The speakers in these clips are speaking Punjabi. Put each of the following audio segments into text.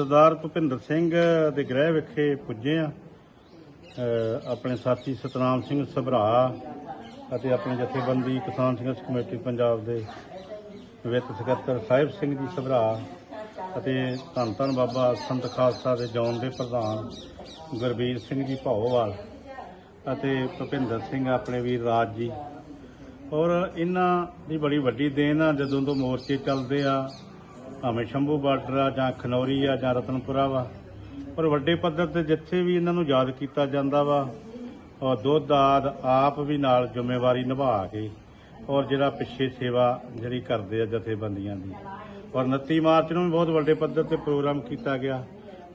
ਸਰਦਾਰ ਭੁਪਿੰਦਰ ਸਿੰਘ ਦੇ ਗ੍ਰਹਿ ਵਿਖੇ ਪੁੱਜੇ ਆ ਆਪਣੇ ਸਾਥੀ ਸਤਨਾਮ ਸਿੰਘ ਸਭਰਾ ਅਤੇ ਆਪਣੀ ਜਥੇਬੰਦੀ ਕਿਸਾਨ ਸੰਘਰਸ਼ ਕਮੇਟੀ ਪੰਜਾਬ ਦੇ ਵਿੱਤ ਸਕੱਤਰ ਸਾਹਿਬ ਸਿੰਘ ਜੀ ਸਭਰਾ ਅਤੇ ਧੰਨ ਧੰਨ ਬਾਬਾ ਸੰਤ ਖਾਲਸਾ ਦੇ ਜੌਨ ਦੇ ਪ੍ਰਧਾਨ ਗੁਰਬੀਰ ਸਿੰਘ ਜੀ ਭਾਓਵਾਲ ਅਤੇ ਭੁਪਿੰਦਰ ਸਿੰਘ ਆਪਣੇ ਵੀਰ ਰਾਜ ਜੀ। ਔਰ ਇਹਨਾਂ ਦੀ ਬੜੀ ਵੱਡੀ ਦੇਣ ਆ, ਜਦੋਂ ਤੋਂ ਮੋਰਚੇ ਚੱਲਦੇ ਆ ਭਾਵੇਂ ਸ਼ੰਭੂ ਬਾਰਡਰ ਆ ਜਾਂ ਖਨੌਰੀ ਆ ਜਾਂ ਰਤਨਪੁਰਾ ਵਾ, ਪਰ ਵੱਡੇ ਪੱਧਰ ਤੇ ਜਿੱਥੇ ਵੀ ਇਹਨਾਂ ਨੂੰ ਯਾਦ ਕੀਤਾ ਜਾਂਦਾ ਵਾ ਔਰ ਦੁੱਧ ਆਦ ਆਪ ਵੀ ਨਾਲ ਜ਼ਿੰਮੇਵਾਰੀ ਨਿਭਾ ਕੇ ਔਰ ਜਿਹੜਾ ਪਿੱਛੇ ਸੇਵਾ ਜਿਹੜੀ ਕਰਦੇ ਆ ਜਥੇਬੰਦੀਆਂ ਦੀ। ਔਰ 29 ਮਾਰਚ ਨੂੰ ਵੀ ਬਹੁਤ ਵੱਡੇ ਪੱਧਰ ਤੇ ਪ੍ਰੋਗਰਾਮ ਕੀਤਾ ਗਿਆ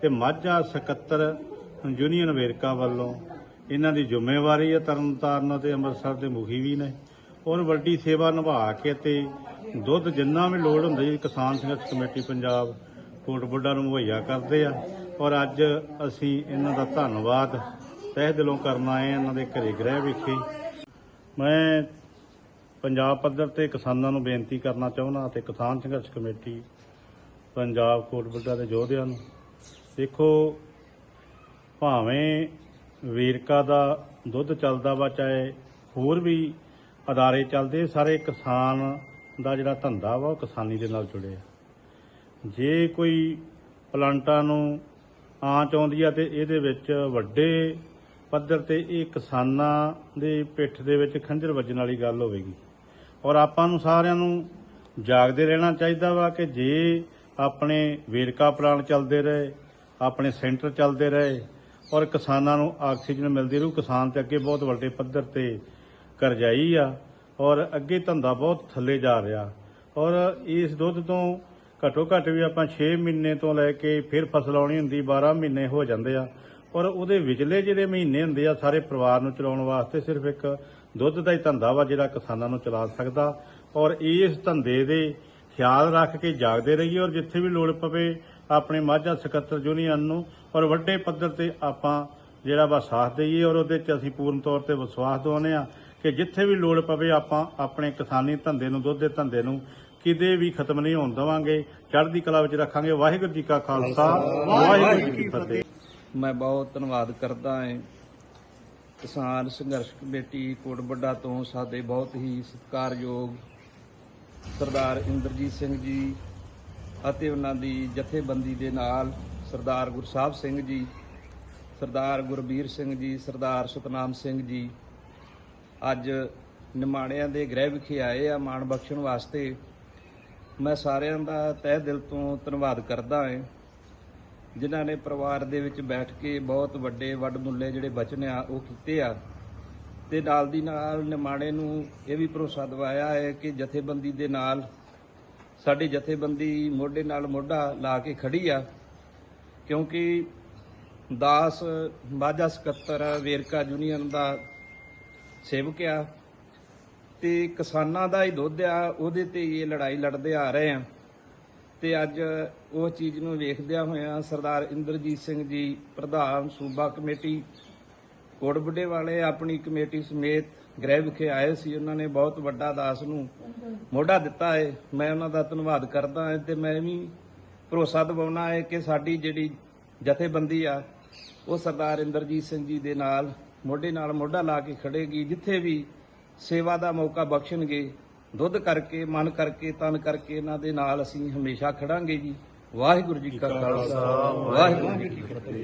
ਤੇ ਮਾਝਾ ਸਕੱਤਰ ਯੂਨੀਅਨ ਵੇਰਕਾ ਵੱਲੋਂ ਇਹਨਾਂ ਦੀ ਜ਼ਿੰਮੇਵਾਰੀ ਹੈ ਤਰਨਤਾਰਨ ਤੇ ਅੰਮ੍ਰਿਤਸਰ ਦੇ ਮੁਖੀ ਵੀ ਨੇ। ਔਰ ਵੱਡੀ ਸੇਵਾ ਨਿਭਾ ਕੇ ਤੇ ਦੁੱਧ ਜਿੰਨਾ ਵੀ ਲੋੜ ਹੁੰਦਾ ਜੀ, ਕਿਸਾਨ ਸੰਘਰਸ਼ ਕਮੇਟੀ ਪੰਜਾਬ ਕੋਟ ਬੁੱਢਾ ਨੂੰ ਮੁਹੱਈਆ ਕਰਦੇ ਆ। ਔਰ ਅੱਜ ਅਸੀਂ ਇਹਨਾਂ ਦਾ ਧੰਨਵਾਦ ਤਹਿ ਦਿਲੋਂ ਕਰਨ ਆਏ ਹਾਂ, ਇਹਨਾਂ ਦੇ ਘਰੇ ਗ੍ਰਹਿ ਵਿਖੇ। ਮੈਂ ਪੰਜਾਬ ਪੱਧਰ ਤੇ ਕਿਸਾਨਾਂ ਨੂੰ ਬੇਨਤੀ ਕਰਨਾ ਚਾਹੁੰਦਾ ਤੇ ਕਿਸਾਨ ਸੰਘਰਸ਼ ਕਮੇਟੀ ਪੰਜਾਬ ਕੋਟ ਬੁੱਢਾ ਦੇ ਯੋਧਿਆਂ ਨੂੰ। ਦੇਖੋ, ਭਾਵੇਂ ਵੇਰਕਾ ਦਾ ਦੁੱਧ ਚੱਲਦਾ ਵਾ, ਚਾਹੇ ਹੋਰ ਵੀ ਅਦਾਰੇ ਚੱਲਦੇ, ਸਾਰੇ ਕਿਸਾਨ ਦਾ ਜਿਹੜਾ ਧੰਦਾ ਵਾ, ਉਹ ਕਿਸਾਨੀ ਦੇ ਨਾਲ ਜੁੜਿਆ ਜੇ ਕੋਈ ਪਲਾਂਟਾਂ ਨੂੰ ਆਂਚ ਆਉਂਦੀ ਆ ਤੇ ਇਹਦੇ ਵਿੱਚ ਵੱਡੇ ਪੱਧਰ ਤੇ ਇਹ ਕਿਸਾਨਾਂ ਦੇ ਪਿੱਠ ਦੇ ਵਿੱਚ ਖੰਜਰ ਵੱਜਣ ਵਾਲੀ ਗੱਲ ਹੋਵੇਗੀ। ਔਰ ਆਪਾਂ ਨੂੰ ਸਾਰਿਆਂ ਨੂੰ ਜਾਗਦੇ ਰਹਿਣਾ ਚਾਹੀਦਾ ਵਾ ਕਿ ਜੇ ਆਪਣੇ ਵੇਰਕਾ ਪਲਾਂਟ ਚੱਲਦੇ ਰਹੇ, ਆਪਣੇ ਸੈਂਟਰ ਚੱਲਦੇ ਰਹੇ, ਔਰ ਕਿਸਾਨਾਂ ਨੂੰ ਆਕਸੀਜਨ ਮਿਲਦੀ ਰਹੂ, ਕਿਸਾਨ ਤੇ ਅੱਗੇ ਬਹੁਤ ਵੱਡੇ ਪੱਧਰ ਤੇ ਕਰਜਾਈ ਆ ਔਰ ਅੱਗੇ ਧੰਦਾ ਬਹੁਤ ਥੱਲੇ ਜਾ ਰਿਹਾ। ਔਰ ਇਸ ਦੁੱਧ ਤੋਂ ਘੱਟੋ ਘੱਟ ਵੀ ਆਪਾਂ 6 ਮਹੀਨੇ ਤੋਂ ਲੈ ਕੇ ਫਿਰ ਫਸਲ ਆਉਣੀ ਹੁੰਦੀ 12 ਮਹੀਨੇ ਹੋ ਜਾਂਦੇ ਆ। ਔਰ ਉਹਦੇ ਵਿਚਲੇ ਜਿਹੜੇ ਮਹੀਨੇ ਹੁੰਦੇ ਆ, ਸਾਰੇ ਪਰਿਵਾਰ ਨੂੰ ਚਲਾਉਣ ਵਾਸਤੇ ਸਿਰਫ ਇੱਕ ਦੁੱਧ ਦਾ ਹੀ ਧੰਦਾ ਵਾ ਜਿਹੜਾ ਕਿਸਾਨਾਂ ਨੂੰ ਚਲਾ ਸਕਦਾ। ਔਰ ਇਸ ਧੰਦੇ ਦੇ ਖਿਆਲ ਰੱਖ ਕੇ ਜਾਗਦੇ ਰਹੀਏ ਔਰ ਜਿੱਥੇ ਵੀ ਲੋੜ ਪਵੇ ਆਪਣੇ ਮਾਝਾ ਸਕੱਤਰ ਯੂਨੀਅਨ ਨੂੰ ਔਰ ਵੱਡੇ ਪੱਧਰ ਤੇ ਆਪਾਂ ਜਿਹੜਾ ਵਾ ਸਾਥ ਦੇਈਏ ਔਰ ਉਹਦੇ 'ਚ ਅਸੀਂ ਪੂਰਨ ਤੌਰ ਤੇ ਵਿਸ਼ਵਾਸ ਦਿਵਾਉਂਦੇ ਆ ਕਿ ਜਿੱਥੇ ਵੀ ਲੋੜ ਪਵੇ ਆਪਾਂ ਆਪਣੇ ਕਿਸਾਨੀ ਧੰਦੇ ਨੂੰ, ਦੁੱਧ ਦੇ ਧੰਦੇ ਨੂੰ ਕਿਤੇ ਵੀ ਖਤਮ ਨਹੀਂ ਹੋਣ ਦੇਵਾਂਗੇ। ਚੜ੍ਹਦੀ ਕਲਾ ਵਿੱਚ ਰੱਖਾਂਗੇ। ਵਾਹਿਗੁਰੂ ਜੀ ਕਾ ਖਾਲਸਾ। ਵਾਹਿਗੁਰੂ ਜੀ ਕੀ ਫਤਿਹ। ਮੈਂ ਬਹੁਤ ਧੰਨਵਾਦ ਕਰਦਾ ਹਾਂ ਕਿਸਾਨ ਸੰਘਰਸ਼ ਕਮੇਟੀ ਕੋਟਬੱਡਾ ਤੋਂ। ਸਾਡੇ ਬਹੁਤ ਹੀ ਸਤਿਕਾਰਯੋਗ ਸਰਦਾਰ ਇੰਦਰਜੀਤ ਸਿੰਘ ਜੀ ਅਤੇ ਉਹਨਾਂ ਦੀ ਜਥੇਬੰਦੀ ਦੇ ਨਾਲ ਸਰਦਾਰ ਗੁਰਸਾਹਿਬ ਸਿੰਘ ਜੀ, ਸਰਦਾਰ ਗੁਰਬੀਰ ਸਿੰਘ ਜੀ, ਸਰਦਾਰ ਸਤਨਾਮ ਸਿੰਘ ਜੀ ਅੱਜ ਨਿਮਾਣਿਆਂ ਦੇ ਗ੍ਰਹਿ ਵਿਖੇ ਆਏ ਆ ਮਾਣ ਬਖਸ਼ਣ ਵਾਸਤੇ। ਮੈਂ ਸਾਰਿਆਂ ਦਾ ਤਹਿ ਦਿਲ ਤੋਂ ਧੰਨਵਾਦ ਕਰਦਾ ਹਾਂ। ਜਿਨ੍ਹਾਂ ਨੇ ਪਰਿਵਾਰ ਦੇ ਵਿੱਚ ਬੈਠ ਕੇ ਬਹੁਤ ਵੱਡੇ ਵੱਡ ਮੁੱਲੇ ਜਿਹੜੇ ਬਚਨ ਆ, ਉਹ ਕੀਤੇ ਆ। ਤੇ ਨਾਲ ਦੀ ਨਾਲ ਨਿਮਾਣੇ ਨੂੰ ਇਹ ਵੀ ਭਰੋਸਾ ਦਿਵਾਇਆ ਹੈ ਕਿ ਜਥੇਬੰਦੀ ਦੇ ਨਾਲ ਸਾਡੀ ਜਥੇਬੰਦੀ ਮੋਢੇ ਨਾਲ ਮੋਢਾ ਲਾ ਕੇ ਖੜੀ ਆ। ਕਿਉਂਕਿ ਦਾਸ, ਮਾਝਾ ਸਕੱਤਰ, ਵੇਰਕਾ ਯੂਨੀਅਨ ਦਾ ਸੇਵਕ ਆ। ਤੇ ਕਿਸਾਨਾਂ ਦਾ ਹੀ ਦੁੱਧ ਆ, ਉਹਦੇ ਤੇ ਇਹ ਲੜਾਈ ਲੜਦੇ ਆ ਰਹੇ ਆ। ਤੇ ਅੱਜ ਉਹ ਚੀਜ਼ ਨੂੰ ਵੇਖਦਿਆਂ ਹੋਇਆਂ ਸਰਦਾਰ ਇੰਦਰਜੀਤ ਸਿੰਘ ਜੀ, ਪ੍ਰਧਾਨ ਸੂਬਾ ਕਮੇਟੀ ਕੋਟਬੁੱਢੇ ਵਾਲੇ ਆਪਣੀ ਕਮੇਟੀ ਸਮੇਤ ਗ੍ਰਹਿ ਵਿਖੇ ਆਏ ਸੀ। ਉਹਨਾਂ ਨੇ ਬਹੁਤ ਵੱਡਾ ਦਾਸ ਨੂੰ ਮੋਢਾ ਦਿੱਤਾ ਹੈ ਮੈਂ ਉਹਨਾਂ ਦਾ ਧੰਨਵਾਦ ਕਰਦਾ ਹਾਂ ਤੇ ਮੈਂ ਵੀ ਭਰੋਸਾ ਦਿਵਾਉਣਾ ਹੈ ਕਿ ਸਾਡੀ ਜਿਹੜੀ ਜਥੇਬੰਦੀ ਆ, ਉਹ ਸਰਦਾਰ ਇੰਦਰਜੀਤ ਸਿੰਘ ਜੀ ਦੇ ਨਾਲ ਮੋਢੇ ਨਾਲ ਮੋਢਾ ਲਾ ਕੇ ਖੜੇਗੀ, ਜਿੱਥੇ ਵੀ ਸੇਵਾ ਦਾ ਮੌਕਾ ਬਖਸ਼ਣਗੇ, ਦੁੱਧ ਕਰਕੇ, ਮਨ ਕਰਕੇ, ਤਨ ਕਰਕੇ ਇਹਨਾਂ ਦੇ ਨਾਲ ਅਸੀਂ ਹਮੇਸ਼ਾ ਖੜਾਂਗੇ ਜੀ। ਵਾਹਿਗੁਰੂ ਜੀ ਕਾ ਖਾਲਸਾ, ਵਾਹਿਗੁਰੂ ਜੀ ਕੀ ਫਤਿਹ।